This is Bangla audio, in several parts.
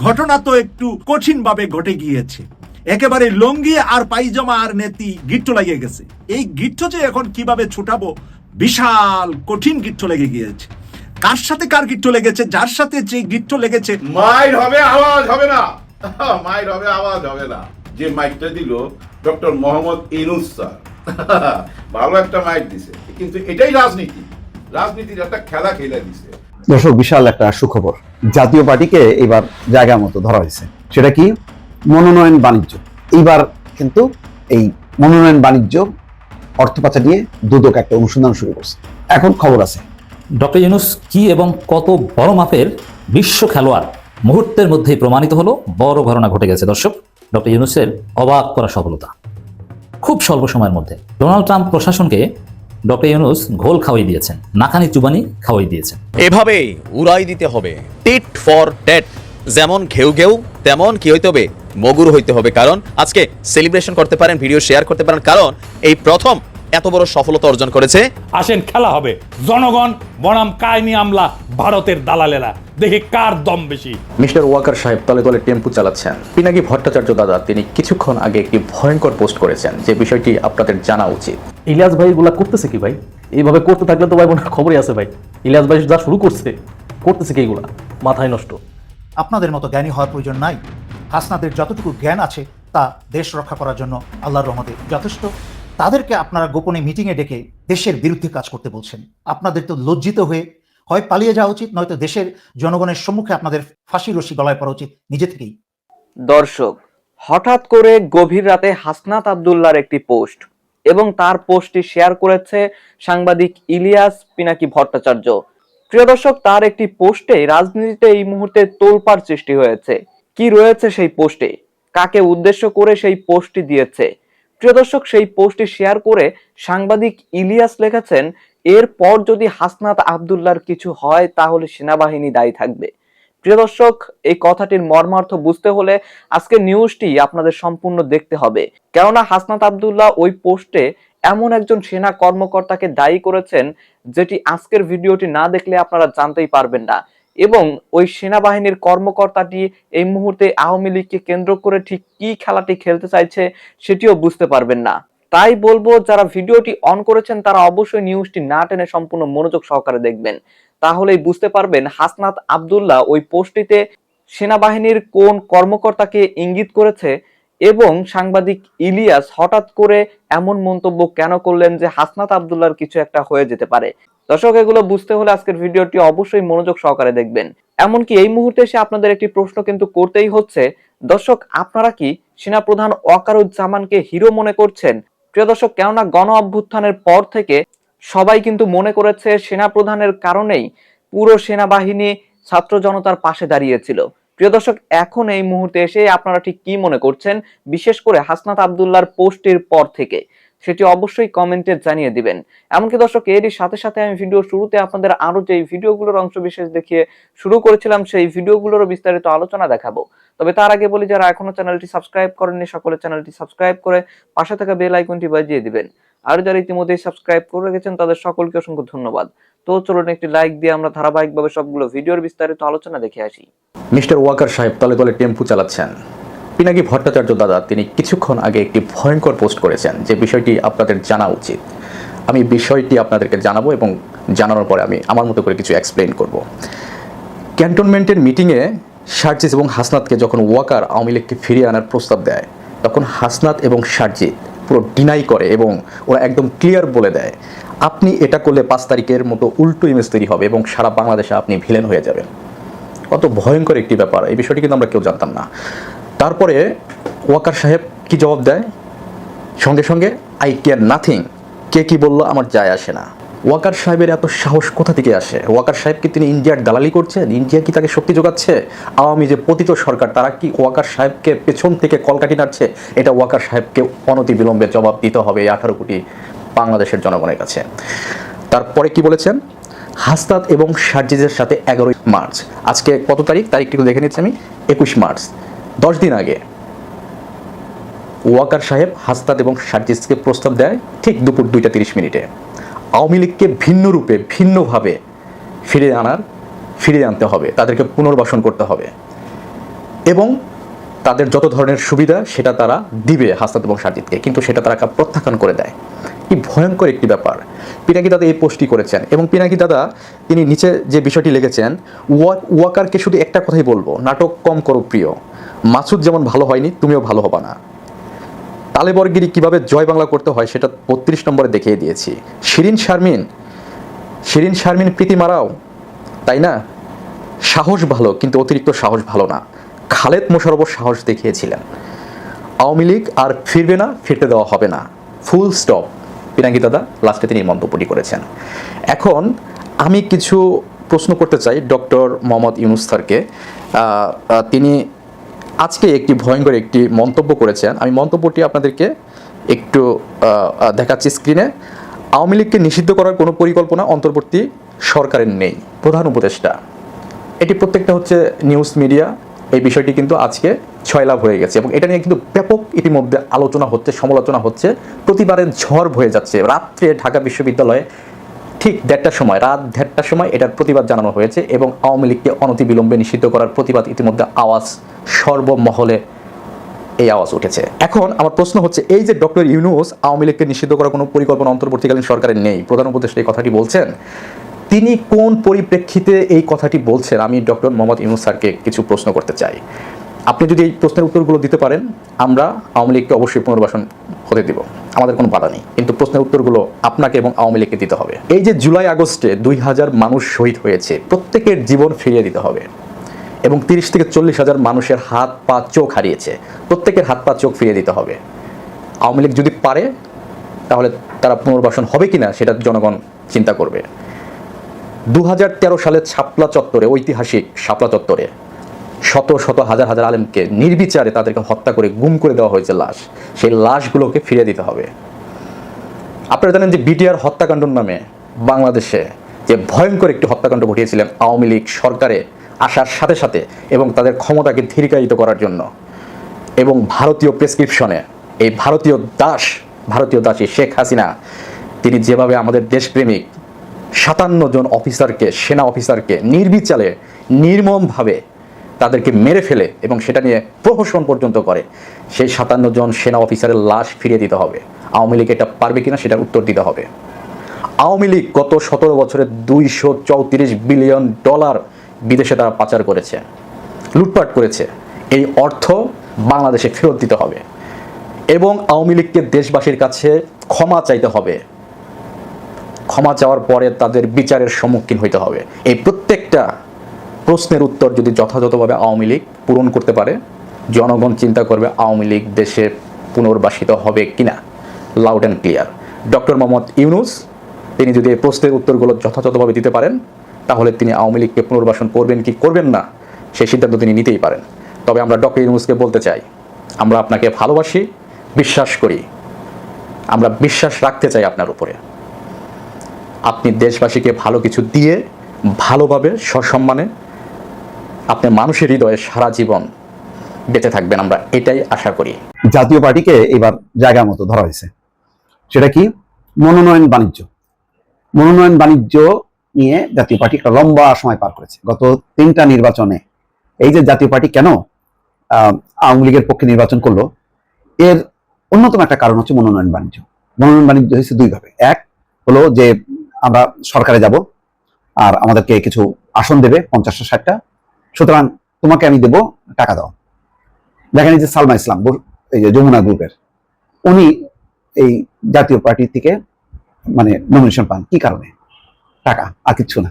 ঘটনা তো একটু কঠিন ভাবে ঘটে গিয়েছে। একেবারে লঙ্গি আর পাইজামা আর নেতি গিট্ট লাগিয়ে গেছে। এই গিট্ট যে এখন কীভাবে ছুটাবো, বিশাল কঠিন গিট্ট লেগে গিয়েছে। কার সাথে কার গিট্ট লেগেছে, যার সাথে যে গিট্ট লেগেছে? মাইর হবে আওয়াজ হবে না। মাইর হবে আওয়াজ হবে না। যে মাইকটা দিল ডক্টর মোহাম্মদ ইনুস স্যার। ভালো একটা মাইক দিছে। কিন্তু এটাই রাজনীতি। রাজনীতির একটা খেলা খেলে দিছে। দর্শক, বিশাল একটা সুখবর। জাতীয় পার্টিকে এবার জায়গা মতো ধরা হয়েছে। সেটা কি? মনোনয়ন বাণিজ্য। এইবার কিন্তু এই মনোনয়ন বাণিজ্য অর্থ পাচার নিয়ে দুদক একটা অনুসন্ধান শুরু করছে। এখন খবর আছে। ডক্টর ইউনুস, কি এবং কত বড় মাপের বিশ্ব খেলোয়াড় মুহূর্তের মধ্যেই প্রমাণিত হলো, বড় ঘটনা ঘটে গেছে। দর্শক, ডক্টর ইউনুসের অবাক করা সফলতা। খুব স্বল্প সময়ের মধ্যে। ডোনাল্ড ট্রাম্প প্রশাসনকে ডক্টর ইউনুস ঘোল খাওয়াই দিয়েছেন নাকানি চুবানি খাওয়াই দিয়েছেন। এভাবেই উড়াই দিতে হবে, টিট ফর টেট। যেমন ঘেউ ঘেউ, তেমন কি হইতে হবে, মগুর হইতে হবে। কারণ আজকে সেলিব্রেশন করতে পারেন, ভিডিও শেয়ার করতে পারেন। কারণ এই প্রথম এত বড় সফলতা অর্জন করেছে? আসেন খেলা হবে। জনগণ বনাম কায়নি আমলা ভারতের দালালেরা। দেখি কার দম বেশি। মিস্টার ওয়াকার সাহেব তলে তলে টেম্পু চালাচ্ছেন। পিনাকি ভট্টাচার্য দাদা তিনি কিছুক্ষণ আগে একটি ভয়ঙ্কর পোস্ট করেছেন যে বিষয়টি আপনাদের জানা উচিত। ইলিয়াস ভাই এগুলা করতেছে কি ভাই? এইভাবে করতে থাকলে তো ভাই মনে খবরই আছে ভাই। ইলিয়াস ভাই যা শুরু করছে করতেছে কি এগুলা? মাথায় নষ্ট। আপনাদের মতো জ্ঞানী হওয়ার প্রয়োজন নাই। হাসনাদের যতটুকু জ্ঞান আছে তা দেশ রক্ষা করার জন্য আল্লাহর রহমতে যথেষ্ট। তাদেরকে আপনারা গোপনে মিটিংয়ে ডেকে দেশের বিরুদ্ধে কাজ করতে বলছেন। আপনাদের তো লজ্জিত হয়ে হয় পালিয়ে যাওয়া উচিত, নয়তো দেশের জনগণের সম্মুখে আপনাদের ফাঁসি রশি গলায় পড়া উচিত নিজে থেকেই। দর্শক, হঠাৎ করে গভীর রাতে হাসনাত আবদুল্লার একটি পোস্ট এবং তার পোস্টটি শেয়ার করেছে সাংবাদিক ইলিয়াস পিনাকি ভট্টাচার্য। প্রিয় দর্শক, তার একটি পোস্টে রাজনীতিতে এই মুহূর্তে তোলপাড় সৃষ্টি হয়েছে। কি রয়েছে সেই পোস্টে? কাকে উদ্দেশ্য করে সেই পোস্টটি দিয়েছে? প্রিয় দর্শক, সেই পোস্টটি শেয়ার করে সাংবাদিক ইলিয়াস লিখেছেন, এরপর যদি হাসনাত আবদুল্লার কিছু হয়, তাহলে সেনাবাহিনী দায়ী থাকবে। প্রিয় দর্শক, এই কথাটির মর্মার্থ বুঝতে হলে আজকে নিউজটি আপনাদের সম্পূর্ণ দেখতে হবে। কেননা হাসনাত আবদুল্লাহ ওই পোস্টে এমন একজন সেনা কর্মকর্তাকে দায়ী করেছেন, যেটি আজকের ভিডিওটি না দেখলে আপনারা জানতেই পারবেন না। এবং ওই সেনাবাহিনীর কর্মকর্তাটি এই মুহূর্তে আওয়ামী লীগকে কেন্দ্র করে ঠিক কি খেলাটি খেলতে চাইছে সেটিও বুঝতে পারবেন না। তাই বলব, যারা ভিডিওটি অন করেছেন, তারা অবশ্যই নিউজটি না টেনে সম্পূর্ণ মনোযোগ সহকারে দেখবেন। তাহলেই বুঝতে পারবেন, হাসনাত আবদুল্লাহ ওই পোস্টটিতে সেনাবাহিনীর কোন কর্মকর্তাকে ইঙ্গিত করেছে এবং সাংবাদিক ইলিয়াস হঠাৎ করে এমন মন্তব্য কেন করলেন যে হাসনাত আবদুল্লাহর কিছু একটা হয়ে যেতে পারে। দর্শক, এগুলো বুঝতে হলে আজকের ভিডিওটি অবশ্যই মনোযোগ সহকারে দেখবেন। এমনকি এই মুহূর্তে এসে আপনাদের একটি প্রশ্ন কিন্তু করতেই হচ্ছে, দর্শক, আপনারা কি সেনাপ্রধান ওয়াকারুজ্জামানকে হিরো মনে করছেন? প্রিয় দর্শক, কেননা গণ অভ্যুত্থানের পর থেকে সবাই কিন্তু মনে করেছে সেনাপ্রধানের কারণেই পুরো সেনাবাহিনী ছাত্র জনতার পাশে দাঁড়িয়েছিল। প্রিয় দর্শক, এখন এই মুহূর্তে এসে আপনারা ঠিক কি মনে করছেন? বিশেষ করে হাসনাত আবদুল্লার পোস্টের পর থেকে। সেটি অবশ্যই কমেন্টে জানিয়ে দিবেন। এমনকি দর্শক, এরই সাথে সাথে আমি ভিডিও শুরুতে আপনাদের আরও যে ভিডিওগুলোর অংশ বিশেষ দেখিয়ে শুরু করেছিলাম, সেই ভিডিওগুলোরও বিস্তারিত আলোচনা দেখাবো। তবে তার আগে বলি, যারা এখনও চ্যানেলটি সাবস্ক্রাইব করেননি, সকলে চ্যানেলটি সাবস্ক্রাইব করে পাশে থাকা বেল আইকনটি বাজিয়ে দিবেন। আর যারা ইতিমধ্যে সাবস্ক্রাইব করে রেখেছেন, তাদের সকলকে অসংখ্য ধন্যবাদ। তো চলুন একটি লাইক দিয়ে আমরা ধারাবাহিকভাবে সবগুলো ভিডিওর বিস্তারিত আলোচনা দেখে আসি। মিস্টার ওয়াকার সাহেব, তলে তলে টেম্পু চালাচ্ছেন। পিনাকি ভট্টাচার্য দাদা, তিনি কিছুক্ষণ আগে একটি ভয়ঙ্কর পোস্ট করেছেন যে বিষয়টি আপনাদের জানা উচিত। আমি বিষয়টি আপনাদেরকে জানাব এবং জানানোর পরে আমি আমার মতো করে কিছু এক্সপ্লেন করব। ক্যান্টনমেন্টের মিটিংয়ে শারজিৎ এবং হাসনাতকে যখন ওয়াকার আওয়ামী লীগকে ফিরিয়ে আনার প্রস্তাব দেয়, তখন হাসনাত এবং শারজিৎ পুরো ডিনাই করে এবং ওরা একদম ক্লিয়ার বলে দেয়, আপনি এটা করলে পাঁচ তারিখের মতো উল্টো ইমেজ তৈরি হবে এবং সারা বাংলাদেশে আপনি ভিলেন হয়ে যাবেন। কত ভয়ঙ্কর একটি ব্যাপার। এই বিষয়টি কিন্তু আমরা কেউ জানতাম না। তারপরে ওয়াকার সাহেব কি জবাব দেয়? সঙ্গে সঙ্গে আই কেয়ার নাথিং কে কি বলল আমার যায় আসে না। ওয়াকার সাহেবের এত সাহস কোথা থেকে আসে? ওয়াকার সাহেবকে তিনি ইন্ডিয়ার দালালি করছেন? ইন্ডিয়া কি তাকে শক্তি যোগাচ্ছে? আওয়ামী যে পতিত সরকার, তারা কি ওয়াকার সাহেবকে পেছন থেকে কলকাটি নাড়ছে? এটা ওয়াকার সাহেবকে অনতি বিলম্বে জবাব দিতে হবে এই আঠারো কোটি বাংলাদেশের জনগণের কাছে। তারপরে কি বলেছেন? হাসতাত এবং সার্জিজের সাথে এগারোই মার্চ। আজকে কত তারিখ? তারিখটি দেখে নিচ্ছি আমি। একুশ মার্চ। দশ দিন আগে। ওয়াকার সাহেব হাস্তাদ এবং সার্জিসকে প্রস্তাব দেয় ঠিক দুপুর দুইটা তিরিশ মিনিটে। আওয়ামী লীগকে ভিন্ন রূপে, ভিন্নভাবে ফিরে আনার, ফিরিয়ে আনতে হবে, তাদেরকে পুনর্বাসন করতে হবে। এবং তাদের যত ধরনের সুবিধা সেটা তারা দিবে হাস্তাদ এবং সাজিদকে কিন্তু সেটা তারা প্রত্যাখ্যান করে দেয়। কি ভয়ঙ্কর একটি ব্যাপার। পিনাকি দাদা এই পোস্টটি করেছেন এবং পিনাকি দাদা তিনি নিচে যে বিষয়টি লিখেছেন, ওয়া- ওয়াকারকে শুধু একটা কথাই বলব, নাটক কম করো প্রিয়। মাসুদ যেমন ভালো হয়নি তুমিও ভালো হবা না। তালেবরগিরি কীভাবে জয় বাংলা করতে হয় সেটা বত্রিশ নম্বরে দেখিয়ে দিয়েছি। শিরিন শারমিন শিরিন শারমিন প্রীতি মারাও তাই না? সাহস ভালো কিন্তু অতিরিক্ত সাহস ভালো না। খালেদ মোশারফ সাহস দেখিয়েছিলেন। আওয়ামী লীগ আর ফিরবে না ফিরতে দেওয়া হবে না। Full stop. পিনাকি দাদা লাস্টে তিনি মন্তব্যটি করেছেন। এখন আমি কিছু প্রশ্ন করতে চাই ডক্টর মোহাম্মদ ইউনুস স্যারকে। আহ, আহ, তিনি আজকে একটি ভয়ঙ্কর একটি মন্তব্য করেছেন। আমি মন্তব্যটি আপনাদেরকে একটু দেখাচ্ছি স্ক্রিনে আওয়ামী লীগকে নিষিদ্ধ করার কোনো পরিকল্পনা অন্তর্বর্তী সরকারের নেই, প্রধান উপদেষ্টা। এটি প্রত্যেকটা হচ্ছে নিউজ মিডিয়া এই বিষয়টি কিন্তু আজকে ছয় লাভ হয়ে গেছে এবং এটা নিয়ে কিন্তু ব্যাপক ইতিমধ্যে আলোচনা হচ্ছে, সমালোচনা হচ্ছে। প্রতিবারের ঝড় হয়ে যাচ্ছে। রাত্রে ঢাকা বিশ্ববিদ্যালয়ে ঠিক দেড়টার সময়, রাত দেড়টার সময় এটার প্রতিবাদ জানানো হয়েছে এবং আওয়ামী লীগকে অনতিবিলম্বে নিষিদ্ধ করার প্রতিবাদ ইতিমধ্যে আওয়াজ সর্বমহলে এই আওয়াজ উঠেছে। এখন আমার প্রশ্ন হচ্ছে, এই যে ডক্টর ইউনুস আওয়ামী লীগকে নিষিদ্ধ করার কোনো পরিকল্পনা অন্তর্বর্তীকালীন সরকারের নেই, প্রধান উপদেষ্টা এই কথাটি বলছেন, তিনি কোন পরিপ্রেক্ষিতে এই কথাটি বলছেন? আমি ডক্টর মোহাম্মদ ইউনুস স্যারকে কিছু প্রশ্ন করতে চাই। আপনি যদি এই প্রশ্নের উত্তরগুলো দিতে পারেন, আমরা আওয়ামী লীগকে অবশ্যই পুনর্বাসন হতে দিব। আমাদের কোনো বাধা নেই। কিন্তু প্রশ্নের উত্তরগুলো আপনাকে এবং আওয়ামী লীগকে দিতে হবে। এই যে জুলাই আগস্টে দুই হাজার মানুষ শহীদ হয়েছে, প্রত্যেকের জীবন ফিরিয়ে দিতে হবে। এবং তিরিশ থেকে চল্লিশ হাজার মানুষের হাত, পা, চোখ হারিয়েছে। প্রত্যেকের হাত, পা, চোখ ফিরিয়ে দিতে হবে। আওয়ামী লীগ যদি পারে, তাহলে তারা পুনর্বাসন হবে কিনা সেটা জনগণ চিন্তা করবে। দু হাজার তেরো সালে ছাপলা চত্বরে, ঐতিহাসিক শাপলা চত্বরে শত শত হাজার হাজার আলেমকে নির্বিচারে তাদেরকে হত্যা করে গুম করে দেওয়া হয়েছে লাশ। সেই লাশগুলোকে ফিরিয়ে দিতে হবে। আপনারা জানেন যে বিটিআর হত্যাকাণ্ডর নামে বাংলাদেশে যে ভয়ঙ্কর একটি হত্যাকাণ্ড ঘটিয়েছিলেন আওয়ামী লীগ সরকারে আসার সাথে সাথে এবং তাদের ক্ষমতাকে ধীরিকায়িত করার জন্য। এবং ভারতীয় প্রেসক্রিপশনে এই ভারতীয় দাস, ভারতীয় দাসী শেখ হাসিনা, তিনি যেভাবে আমাদের দেশপ্রেমিক সাতান্ন জন অফিসারকে, সেনা অফিসারকে নির্বিচারে নির্মমভাবে তাদেরকে মেরে ফেলে এবং সেটা নিয়ে প্রহসন পর্যন্ত করে, সেই সাতান্ন জন সেনা অফিসারের লাশ ফিরিয়ে দিতে হবে। আওয়ামী লীগ এটা পারবে কিনা সেটার উত্তর দিতে হবে। আওয়ামী লীগ গত সতেরো বছরে দুইশো চৌত্রিশ বিলিয়ন ডলার বিদেশে তারা পাচার করেছে, লুটপাট করেছে, এই অর্থ বাংলাদেশে ফেরত দিতে হবে এবং আওয়ামী লীগকে দেশবাসীর কাছে ক্ষমা চাইতে হবে। ক্ষমা চাওয়ার পরে তাদের বিচারের সম্মুখীন হইতে হবে। এই প্রত্যেকটা প্রশ্নের উত্তর যদি যথাযথভাবে আওয়ামী লীগ পূরণ করতে পারে, জনগণ চিন্তা করবে আওয়ামী লীগ দেশে পুনর্বাসিত হবে কিনা। Loud and clear doctor Mohammad Yunus, তিনি যদি এই প্রশ্নের উত্তরগুলো যথাযথভাবে দিতে পারেন তাহলে তিনি আওয়ামী লীগকে পুনর্বাসন করবেন কি করবেন না সেই সিদ্ধান্ত তিনি নিতেই পারেন। তবে আমরা ডক্টর ইউনুসকে বলতে চাই, আমরা আপনাকে ভালোবাসি, বিশ্বাস করি, আমরা বিশ্বাস রাখতে চাই আপনার উপরে। আপনি দেশবাসীকে ভালো কিছু দিয়ে, ভালোভাবে, সসম্মানে আপনি মানুষের হৃদয়ে সারা জীবন বেঁচে থাকবেন, আমরা এটাই আশা করি। জাতীয় পার্টিকে এবার জায়গা মতো ধরা হয়েছে। সেটা কি? মনোনয়ন বাণিজ্য। মনোনয়ন বাণিজ্য নিয়ে জাতীয় পার্টি একটা লম্বা সময় পার করেছে। গত তিনটা নির্বাচনে এই যে জাতীয় পার্টি কেন আওয়ামী লীগের পক্ষে নির্বাচন করল, এর অন্যতম একটা কারণ হচ্ছে মনোনয়ন বাণিজ্য। মনোনয়ন বাণিজ্য হয়েছে দুইভাবে এক হলো যে আমরা সরকারে যাব আর আমাদেরকে কিছু আসন দেবে, পঞ্চাশটা, ষাটটা। সুতরাং তোমাকে আমি দেব টাকা দাও। দেখেন এই যে সালমা ইসলাম এই যে যমুনা গ্রুপের, উনি এই জাতীয় পার্টি থেকে মানে নমিনেশন পান। কি কারণে? টাকা, আর কিচ্ছু না।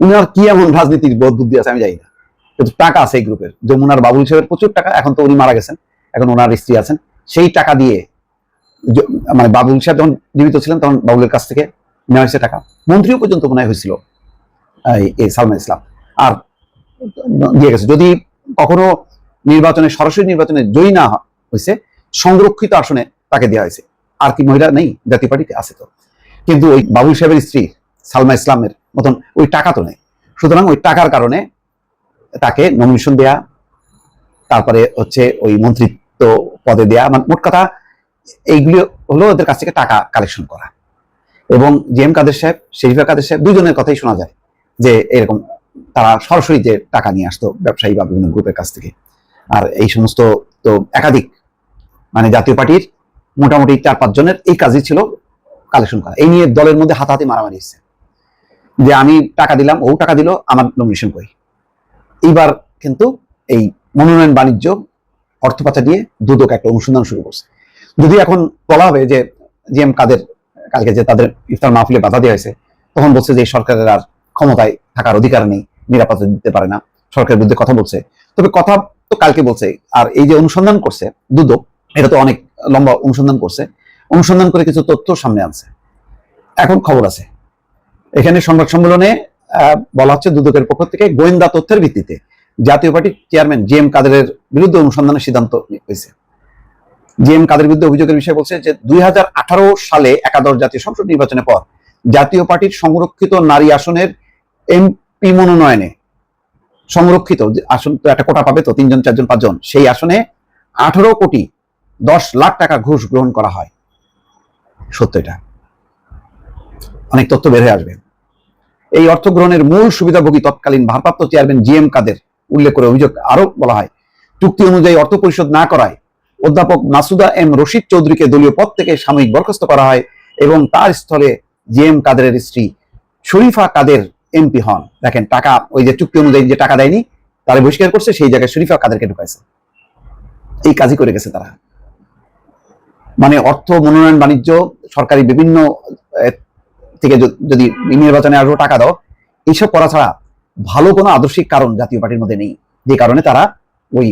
উনি আর কি এমন রাজনীতির বোধ বুদ্ধি আছে আমি জানি না। কিন্তু টাকা আছে এই গ্রুপের। যমুনার বাবুল সাহেবের প্রচুর টাকা, এখন তো উনি মারা গেছেন, এখন ওনার স্ত্রী আছেন। সেই টাকা দিয়ে মানে বাবুল সাহেব যখন জীবিত ছিলেন, তখন বাবুলের কাছ থেকে নেওয়া হয়েছে টাকা। মন্ত্রীও পর্যন্ত মনে হয়েছিল, এই- সালমান ইসলাম। আর দিয়ে গেছে। যদি কখনো নির্বাচনে, সরাসরি নির্বাচনে জয়ী না হয়েছে, সংরক্ষিত আসনে তাকে দেওয়া হয়েছে। আর কি মহিলা নেই, জাতীয় পার্টিতে আছে তো। কিন্তু ওই বাবুল সাহেবের স্ত্রী সালমা ইসলামের মতন ওই টাকা তো নেই। সুতরাং ওই টাকার কারণে তাকে নমিনেশন দেয়া, তারপরে হচ্ছে ওই মন্ত্রিত্ব পদে দেয়া মানে মোট কথা এইগুলি হলো ওদের কাছ থেকে টাকা কালেকশন করা। এবং জি এম কাদের সাহেব, শেরিফা কাদের সাহেব দুজনের কথাই শোনা যায় যে এরকম তারা সরাসরি যে টাকা নিয়ে আসতো ব্যবসায়ী বা বিভিন্ন গ্রুপের কাছ থেকে। আর এই সমস্ত তো একাধিক মানে জাতীয় পার্টির মোটামুটি চার পাঁচ জনের এই কাজই ছিল কালেকশন করা। এই নিয়ে দলের মধ্যে হাতাহাতি মারামারি হচ্ছে। যে আমি টাকা দিলাম, ও টাকা দিল, আমার নমিনেশন করি। এইবার কিন্তু এই মনোনয়ন বাণিজ্য, অর্থ পাচার দিয়ে দুদক একটা অনুসন্ধান শুরু করছে। যদি এখন বলা হবে যে জি এম কাদের কালকে যে তাদের ইফতার মাহফিলে বাধা দেওয়া হয়েছে, তখন বলছে যে সরকারের আর ক্ষমতায় থাকার অধিকার নেই, নিরাপত্তা দিতে পারে না, সরকারের বিরুদ্ধে কথা বলছে। তবে কথা তো কালকে বলছে, আর এই যে অনুসন্ধান করছে দুদক, এটা তো অনেক লম্বা অনুসন্ধান করছে, অনুসন্ধান করে কিছু তথ্য সামনে আনছে। এখন খবর আছে। এখানে সংবাদ সম্মেলনে বলা হচ্ছে দুদকের পক্ষ থেকে গোয়েন্দা তথ্যের ভিত্তিতে জাতীয় পার্টির চেয়ারম্যান জি এম কাদেরের বিরুদ্ধে অনুসন্ধানের সিদ্ধান্ত হয়েছে। জি এম কাদের বিরুদ্ধে অভিযোগের বিষয়ে বলছে যে দুই সালে একাদশ জাতীয় সংসদ নির্বাচনের পর জাতীয় পার্টির সংরক্ষিত নারী আসনের এমপি মনোনয়নে, সংরক্ষিত আসন তো একটা কোটা পাবে তো, তিনজন, চারজন, পাঁচজন, সেই আসনে আঠারো কোটি দশ লাখ টাকা ঘুষ গ্রহণ করা হয়। সত্য এটা। অনেক তথ্য বের হয়ে আসবে। এই অর্থ গ্রহণের মূল সুবিধাভোগী তৎকালীন ভারপ্রাপ্ত চেয়ারম্যান জি এম কাদের উল্লেখ করে অভিযোগ আরও বলা হয়, চুক্তি অনুযায়ী অর্থ পরিশোধ না করায় অধ্যাপক মাসুদা এম রশিদ চৌধুরীকে দলীয় পদ থেকে সাময়িক বরখাস্ত করা হয় এবং তার স্থলে জি এম কাদেরের স্ত্রী শরীফা কাদের এমপি হন। দেখেন, টাকা, ওই যে চুক্তি অনুযায়ী যে টাকা দেয়নি, তারা বহিষ্কার করছে, সেই জায়গায় শরীফা কাদেরকে ঢুকাইছে। এই কাজই করে গেছে তারা। মানে অর্থ মনোনয়ন বাণিজ্য, সরকারি বিভিন্ন থেকে যদি নির্বাচনে আরও টাকা দাও এইসব করা ছাড়া ভালো কোনো আদর্শিক কারণ জাতীয় পার্টির মধ্যে নেই। যে কারণে তারা ওই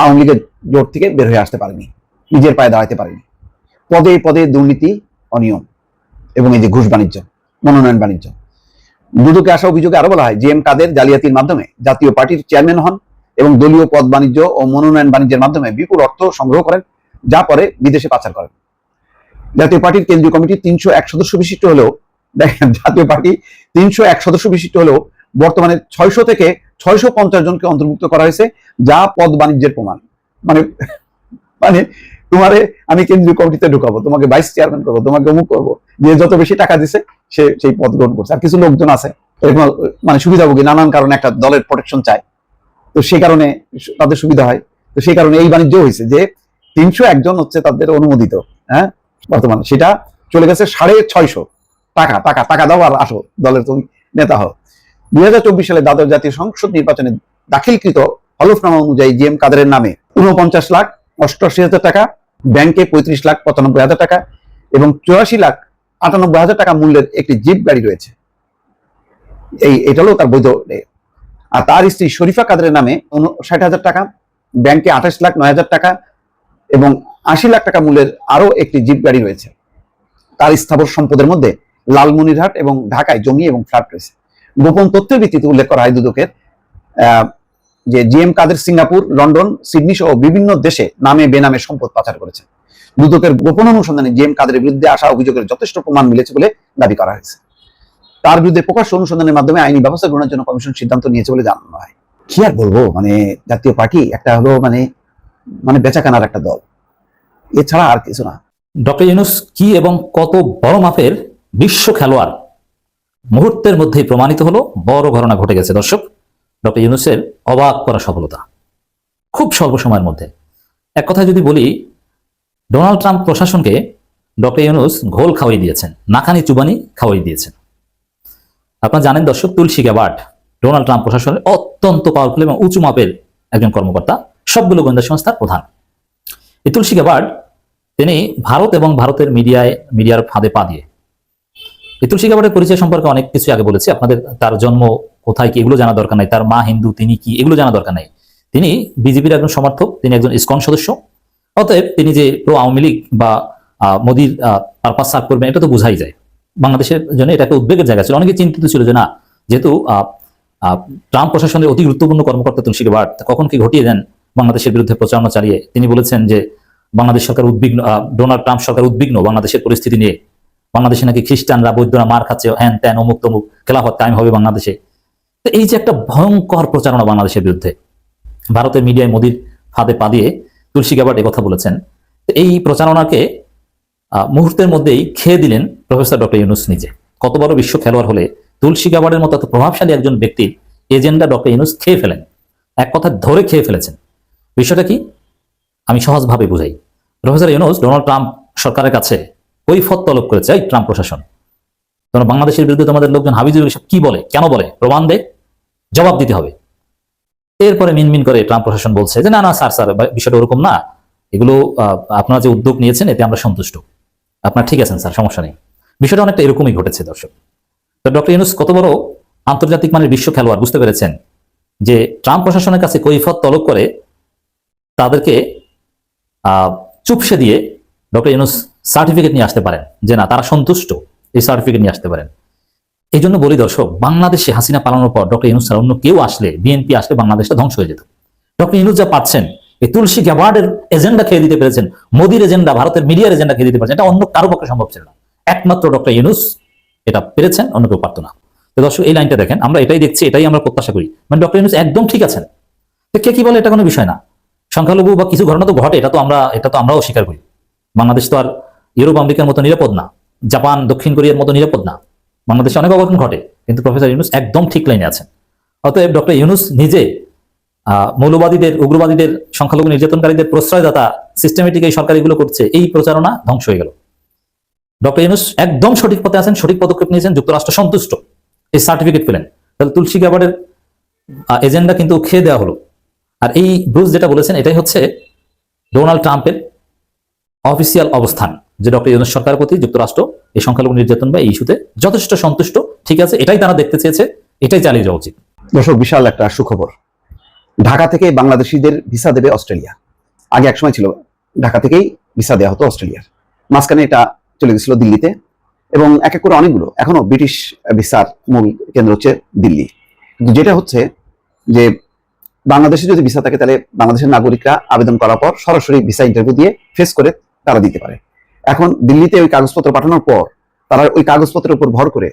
আওয়ামী লীগের জোট থেকে বের হয়ে আসতে পারেনি, নিজের পায়ে দাঁড়াতে পারেনি। পদে পদে দুর্নীতি অনিয়ম এবং এই যে ঘুষ বাণিজ্য, মনোনয়ন বাণিজ্য। দুদকে আসা অভিযোগে আরও বলা হয়, জি এম কাদের জালিয়াতির মাধ্যমে জাতীয় পার্টির চেয়ারম্যান হন এবং দলীয় পদ বাণিজ্য ও মনোনয়ন বাণিজ্যের মাধ্যমে বিপুল অর্থ সংগ্রহ করেন, যা পরে বিদেশে পাচার করেন। জাতীয় পার্টির কেন্দ্রীয় কমিটি তিনশো এক সদস্য বিশিষ্ট হলেও দেখেন, জাতীয় পার্টি তিনশো এক সদস্য বিশিষ্ট হলেও বর্তমানে ছয়শো থেকে ছয়শো পঞ্চাশ জনকে অন্তর্ভুক্ত করা হয়েছে, যা পদ বাণিজ্যের প্রমাণ। মানে মানে তোমারে আমি কেন্দ্রীয় কমিটিতে ঢুকাবো, তোমাকে ভাইস চেয়ারম্যান করব, তোমাকে অমুক করব, যে যত বেশি টাকা দিছে, সে, সেই পদ গ্রহণ করছে। আর কিছু লোকজন আছে এরকম মানে সুবিধাভোগী নানান কারণে একটা দলের প্রোটেকশন চায়। তো সেই কারণে তাদের সুবিধা হয়। তো সেই কারণে এই বাণিজ্য হয়েছে যে তিনশো একজন হচ্ছে তাদের অনুমোদিত হ্যাঁ বর্তমানে। সেটা চলে গেছে সাড়ে ছয়শো। টাকা টাকা টাকা দাও আর আসো, দলের তুমি নেতা হও। দুই হাজার চব্বিশ সালে দ্বাদশ জাতীয় সংসদ নির্বাচনে দাখিলকৃত হলফনামা অনুযায়ী জি এম কাদেরের নামে উনপঞ্চাশ লাখ অষ্টআশি হাজার টাকা, ব্যাংকে পঁয়ত্রিশ লাখ পঁচানব্বই হাজার টাকা এবং চুরাশি লাখ আটানব্বই হাজার টাকা মূল্যের একটি জিপ গাড়ি রয়েছে। এই, এটা হলো তার বৈধ আর তার স্ত্রী শরীফা কাদের নামে ষাট হাজার টাকা, ব্যাংকে আঠাশ লাখ নয় হাজার টাকা এবং আশি লাখ টাকা মূল্যের আরও একটি জিপ গাড়ি রয়েছে। তার স্থাবর সম্পদের মধ্যে লালমনিরহাট এবং ঢাকায় জমি এবং ফ্ল্যাট রয়েছে। গোপন তথ্যের ভিত্তিতে উল্লেখ করা হয় দুদকের যে G M Quader Singapore, London, Sydney সহ বিভিন্ন দেশে নামে বেনামে সম্পদ পাচার করেছে দুদকের গোপন অনুসন্ধানে জি এম কাদের বিরুদ্ধে আসা অভিযোগের যথেষ্ট প্রমাণ মিলেছে বলে দাবি করা হয়েছে। তার বিরুদ্ধে প্রকাশ্য অনুসন্ধানের মাধ্যমে আইনি ব্যবস্থা গ্রহণের জন্য কমিশন সিদ্ধান্ত নিয়েছে বলে জানানো হয়। কি আর বলব মানে জাতীয় পার্টি একটা হলো মানে মানে বেচাকেনার একটা দল। এছাড়া আর কিছু না। ডক্টর ইউনুস, কি এবং কত বড় মাপের বিশ্ব খেলোয়াড় মুহূর্তের মধ্যেই প্রমাণিত হলো, বড় ঘটনা ঘটে গেছে। দর্শক, ডক্টর ইউনুসের অবাক করা সফলতা খুব স্বল্প সময়ের মধ্যে। এক কথায় যদি বলি, ডোনাল্ড ট্রাম্প প্রশাসনকে ডক্টর ইউনুস ঘোল খাওয়াই দিয়েছেন, নাকানি চুবানি খাওয়াই দিয়েছেন। আপনারা জানেন দর্শক, তুলসী গ্যাবার্ড ডোনাল্ড ট্রাম্প প্রশাসনের অত্যন্ত পাওয়ারফুল এবং উঁচু মাপের একজন কর্মকর্তা, সবগুলো গোয়েন্দা সংস্থার প্রধান। এই তুলসী গ্যাবার্ড তিনি ভারত এবং ভারতের মিডিয়ায়, মিডিয়ার ফাঁদে পা দিয়ে এই তুলসী পরিচয় সম্পর্কে অনেক কিছু আগে বলেছি। আপনাদের তার জন্ম কোথায় কি এগুলো জানা দরকার নাই। তার মা হিন্দু, তিনি কি এগুলো জানা দরকার নাই। তিনি বিজেপির একজন সমর্থক, তিনি একজন ইসকন সদস্য। অতএব তিনি যে প্রো আওয়ামী লীগ বা মোদির পারপাস সার্ভ করবেন, এটা তো বোঝাই যায়। বাংলাদেশের জন্য এটা একটা উদ্বেগের জায়গা ছিল। অনেকে চিন্তিত ছিল যে না, যেহেতু ট্রাম্প প্রশাসনের অতি গুরুত্বপূর্ণ কর্মকর্তা তুলসী গ্যাবার্ড কখন কি ঘটিয়ে দেন বাংলাদেশের বিরুদ্ধে প্রচারণা চালিয়ে, তিনি বলেছেন যে বাংলাদেশ সরকার উদ্বিগ্ন ডোনাল্ড ট্রাম্প সরকার উদ্বিগ্ন বাংলাদেশের পরিস্থিতি নিয়ে। বাংলাদেশে নাকি খ্রিস্টানরা বৈদ্যরা মার খাচ্ছে, হ্যান ত্যান, অমুক তমুক, খেলাফত কায়েম হবে বাংলাদেশে। তো এই যে একটা ভয়ঙ্কর প্রচারণা বাংলাদেশের বিরুদ্ধে। ভারতের মিডিয়ায় মোদির ফাঁদে পা দিয়ে তুলসী গ্যাবার্ড কথা বলেছেন। তো এই প্রচারণাকে মুহূর্তের মধ্যেই খেয়ে দিলেন প্রফেসর ডক্টর ইউনুস নিজে। কত বড় বিশ্ব খেলোয়াড় হলে তুলসী গ্যাবার্ডের মতো এত প্রভাবশালী একজন ব্যক্তির এজেন্ডা ডক্টর ইউনুস খেয়ে ফেলেন। এক কথা ধরে খেয়ে ফেলেছেন। বিষয়টা কি? আমি সহজভাবে বুঝাই। প্রফেসর ইউনুস, ডোনাল্ড ট্রাম্প সরকারের কাছে কৈফত তলব করেছে এই ট্রাম্প প্রশাসন। তোমরা বাংলাদেশের বিরুদ্ধে তোমাদের লোকজন হাবিজুল এসব কি বলে? কেন বলে? প্রমাণ দে। জবাব দিতে হবে। এরপরে মিনমিন করে ট্রাম্প প্রশাসন বলছে যে, না না, স্যার স্যার বিষয়টা ওরকম না। এগুলো আপনারা যে উদ্যোগ নিয়েছেন, এতে আমরা সন্তুষ্ট। আপনার ঠিক আছেন, স্যার, সমস্যা নেই। বিষয়টা অনেকটা এরকমই ঘটেছে, দর্শক। তো ডক্টর ইউনুস কত বড় আন্তর্জাতিক মানের বিশ্ব খেলোয়াড়, বুঝতে পেরেছেন? যে ট্রাম্প প্রশাসনের কাছে কৈফত তলব করে তাদেরকে চুপসে দিয়ে ডক্টর ইউনুস সার্টিফিকেট নিয়ে আসতে পারেন যে না, তারা সন্তুষ্ট, এই সার্টিফিকেট নিয়ে আসতে পারেন। এই জন্য বলি দর্শক, বাংলাদেশে হাসিনা পালানোর পর ডক্টর ইউনুস ছাড়া অন্য কেউ আসলে বিএনপি আসলে বাংলাদেশটা ধ্বংস হয়ে যেত। ডক্টর ইউনুস যা পাচ্ছেন, এই তুলসী গ্যাবার্ডের এজেন্ডা খেয়ে দিতে পেরেছেন, মোদির এজেন্ডা, ভারতের মিডিয়ার এজেন্ডা খেয়ে দিতে পেরেছেন, এটা অন্য কারও পক্ষে সম্ভব ছিল না। একমাত্র ডক্টর ইউনুস এটা পেরেছেন, অন্য কেউ পারতো না। তো দর্শক, এই লাইনটা দেখেন, আমরা এটাই দেখছি, এটাই আমরা প্রত্যাশা করি। মানে ডক্টর ইনুস একদম ঠিক আছেন। তো কে কি বলে এটা কোনো বিষয় না। সংখ্যালঘু বা কিছু ঘটনা তো ঘটে, এটা তো আমরা, এটা তো আমরাও স্বীকার করি। বাংলাদেশ তো আর ইউরোপ, আমেরিকার মতো নিরাপদ না। জাপান, দক্ষিণ কোরিয়ার মতো নিরাপদ না। বাংলাদেশে অনেক অঘটন ঘটে, কিন্তু প্রফেসর ইউনুস একদম ঠিক লাইনে আছেন। অতএব ডক্টর ইউনুস নিজে মৌলবাদীদের, উগ্রবাদীদের, সংখ্যালঘু নির্যাতনকারীদের প্রশ্রয়দাতা সিস্টেমেটিক এই সরকারিগুলো করছে, এই প্রচারণা ধ্বংস হয়ে গেল। ডক্টর ইউনুস একদম সঠিক পথে আছেন, সঠিক পদক্ষেপ নিয়েছেন, যুক্তরাষ্ট্র সন্তুষ্ট। এই সার্টিফিকেট পেলেন। তাহলে তুলসী গ্যাবার্ডের এজেন্ডা কিন্তু খেয়ে দেওয়া হলো। আর এই ব্রুজ যেটা বলেছেন, এটাই হচ্ছে ডোনাল্ড ট্রাম্পের অফিসিয়াল অবস্থান। যে ডক্টর সরকারের প্রতি যুক্তরাষ্ট্র এই সংখ্যালঘু নির্যাতন বা ইস্যুতে যথেষ্ট সন্তুষ্ট, ঠিক আছে, এটাই তারা দেখতে চেয়েছে, এটাই চালিয়ে যাওয়া উচিত। দর্শক, বিশাল একটা সুখবর। ঢাকা থেকে বাংলাদেশিদের ভিসা দেবে অস্ট্রেলিয়া। আগে এক সময় ছিল, ঢাকা থেকেই ভিসা দেওয়া হতো অস্ট্রেলিয়ার। মাঝখানে এটা চলে গেছিল দিল্লিতে এবং এক এক করে অনেকগুলো। এখনও ব্রিটিশ ভিসার মূল কেন্দ্র হচ্ছে দিল্লি। যেটা হচ্ছে যে বাংলাদেশে যদি ভিসা থাকে, তাহলে বাংলাদেশের নাগরিকরা আবেদন করার পর সরাসরি ভিসা ইন্টারভিউ দিয়ে ফেস করে তারা দিতে পারে। এখন দিল্লিতে ওই কাগজপত্র পাঠানোর পর তারা ওই কাগজপত্রের উপর ভর করে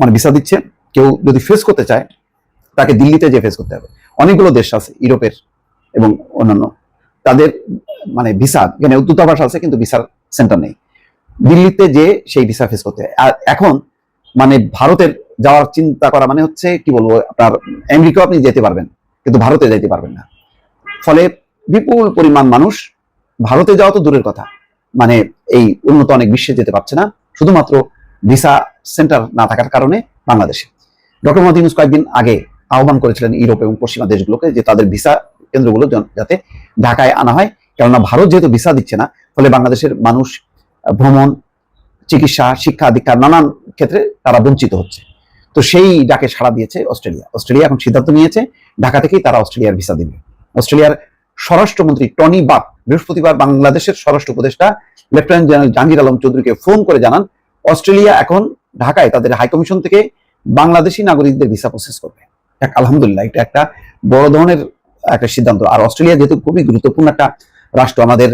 মানে ভিসা দিচ্ছে। কেউ যদি ফেস করতে চায়, তাকে দিল্লিতে যে ফেস করতে হবে। অনেকগুলো দেশ আছে, ইউরোপের এবং অন্যান্য। তাদের মানে ভিসা এখানে দূতাবাস আছে, কিন্তু ভিসার সেন্টার নেই। দিল্লিতে যে সেই ভিসা ফেস করতে হয়। আর এখন মানে ভারতের যাওয়ার চিন্তা করা মানে হচ্ছে, কি বলব, আপনার আমেরিকাও আপনি যেতে পারবেন, কিন্তু ভারতে যেতে পারবেন না। ফলে বিপুল পরিমাণ মানুষ, ভারতে যাওয়া তো দূরের কথা। মানে এই উন্নত অনেক বিশ্বে যেতে পারছে না, শুধুমাত্র ভিসা সেন্টার না থাকার কারণে বাংলাদেশে। ডক্টর মোহাম্মদ ইউনুস কয়েকদিন আগে আহ্বান করেছিলেন ইউরোপ এবং পশ্চিমা দেশগুলোকে যে তাদের ভিসা কেন্দ্রগুলো যাতে ঢাকায় আনা হয়। কেননা ভারত যেহেতু ভিসা দিচ্ছে না, ফলে বাংলাদেশের মানুষ ভ্রমণ, চিকিৎসা, শিক্ষা, দীক্ষা নানান ক্ষেত্রে তারা বঞ্চিত হচ্ছে। তো সেই ডাকে সাড়া দিয়েছে অস্ট্রেলিয়া। অস্ট্রেলিয়া এখন সিদ্ধান্ত নিয়েছে, ঢাকা থেকেই তারা অস্ট্রেলিয়ার ভিসা দিবে। অস্ট্রেলিয়ার স্বরাষ্ট্রমন্ত্রী টনি বাক বৃহস্পতিবার বাংলাদেশের স্বরাষ্ট্র উপদেষ্টা লেফটেন্যান্ট জেনারেল জাহাঙ্গীর আলম চৌধুরীকে ফোন করে জানান, অস্ট্রেলিয়া এখন ঢাকায় তাদের হাইকমিশন থেকে বাংলাদেশি নাগরিকদের ভিসা প্রসেস করবে। আলহামদুলিল্লাহ, এটা একটা বড় ধরনের একটা সিদ্ধান্ত। আর অস্ট্রেলিয়া যেহেতু খুবই গুরুত্বপূর্ণ একটা রাষ্ট্র, আমাদের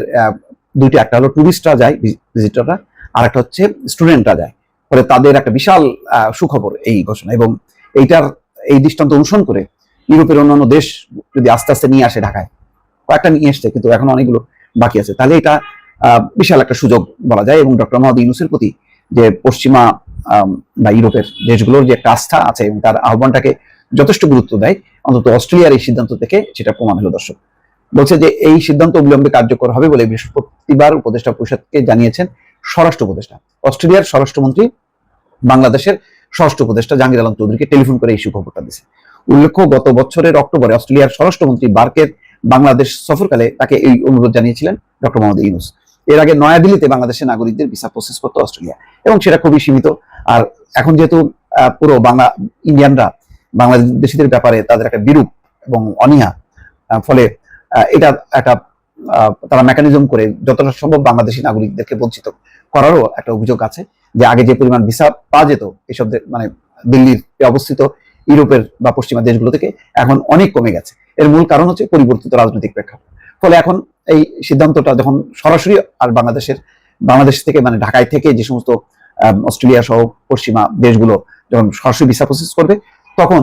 দুইটা, একটা হলো টুরিস্টরা যায় ভিজিটররা আর একটা হচ্ছে স্টুডেন্টরা যায়। ফলে তাদের একটা বিশাল সুখবর এই ঘোষণা। এবং এইটার, এই দৃষ্টান্ত অনুসরণ করে ইউরোপের অন্যান্য দেশ যদি আস্তে আস্তে নিয়ে আসে ঢাকায় কয়েকটা নিয়ে এসছে, কিন্তু এখন অনেকগুলো বাকি আছে। তাহলে এটা বিশাল একটা সুযোগ বলা যায় এবং ডক্টর মোহাম্মদ ইউনুসের প্রতি যে পশ্চিমা বা ইউরোপের দেশগুলোর যে একটা আস্থা আছে এবং তার আহ্বানটাকে যথেষ্ট গুরুত্ব দেয়, অন্তত অস্ট্রেলিয়ার এই সিদ্ধান্ত থেকে সেটা প্রমাণ হলো দর্শক। বলছে যে এই সিদ্ধান্ত অবিলম্বে কার্যকর হবে বলে বৃহস্পতিবার উপদেষ্টা পরিষদকে জানিয়েছেন স্বরাষ্ট্র উপদেষ্টা। অস্ট্রেলিয়ার স্বরাষ্ট্রমন্ত্রী, বাংলাদেশের স্বরাষ্ট্র উপদেষ্টা জাহাঙ্গীর আলম চৌধুরীকে টেলিফোন করে এই সুখবরটা দিয়েছে। উল্লেখ্য, গত বছরের অক্টোবরে অস্ট্রেলিয়ার স্বরাষ্ট্রমন্ত্রী বার্কের বাংলাদেশ সফরকালে তাকে এই অনুরোধ জানিয়েছিলেন ডক্টর মোহাম্মদ ইউনুস। এর আগে নয়াদিল্লিতে বাংলাদেশের নাগরিকদের ভিসা প্রসেস করতো অস্ট্রেলিয়া এবং সেটা খুবই সীমিত। আর এখন যেহেতু পুরো বাংলা, ইন্ডিয়ানরা বাংলাদেশিদের ব্যাপারে তাদের একটা বিরূপ এবং অনীহা ফলে এটা একটা তারা মেকানিজম করে যতটা সম্ভব বাংলাদেশি নাগরিকদেরকে বঞ্চিত করারও একটা অভিযোগ আছে যে আগে যে পরিমাণ ভিসা পাওয়া যেত এসব মানে দিল্লির অবস্থিত ইউরোপের বা পশ্চিমা দেশগুলো থেকে এখন অনেক কমে গেছে। এর মূল কারণ হচ্ছে পরিবর্তিত রাজনৈতিক প্রেক্ষাপট। ফলে এখন এই সিদ্ধান্তটা যখন সরাসরি আর বাংলাদেশের বাংলাদেশ থেকে মানে ঢাকায় থেকে যে সমস্ত অস্ট্রেলিয়া সহ পশ্চিমা দেশগুলো যখন সরাসরি ভিসা প্রসেস করবে তখন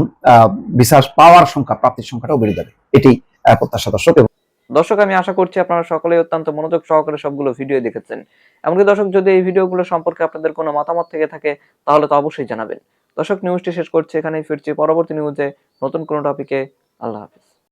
ভিসা পাওয়ার সংখ্যা প্রাপ্তির সংখ্যাটাও বেড়ে যাবে। আহ, প্রত্যাশা দর্শক দর্শক আমি আশা করছি আপনারা সকলেই অত্যন্ত মনোযোগ সহকারে সবগুলো ভিডিও দেখেছেন। এমনকি দর্শক যদি এই ভিডিওগুলো সম্পর্কে আপনাদের কোনো মতামত থেকে থাকে তাহলে তো অবশ্যই জানাবেন। দর্শক নিউজটি শেষ করছি এখানেই ফিরছি। পরবর্তী নিউজে নতুন কোনো টপিকে আল্লাহ হাফিজ।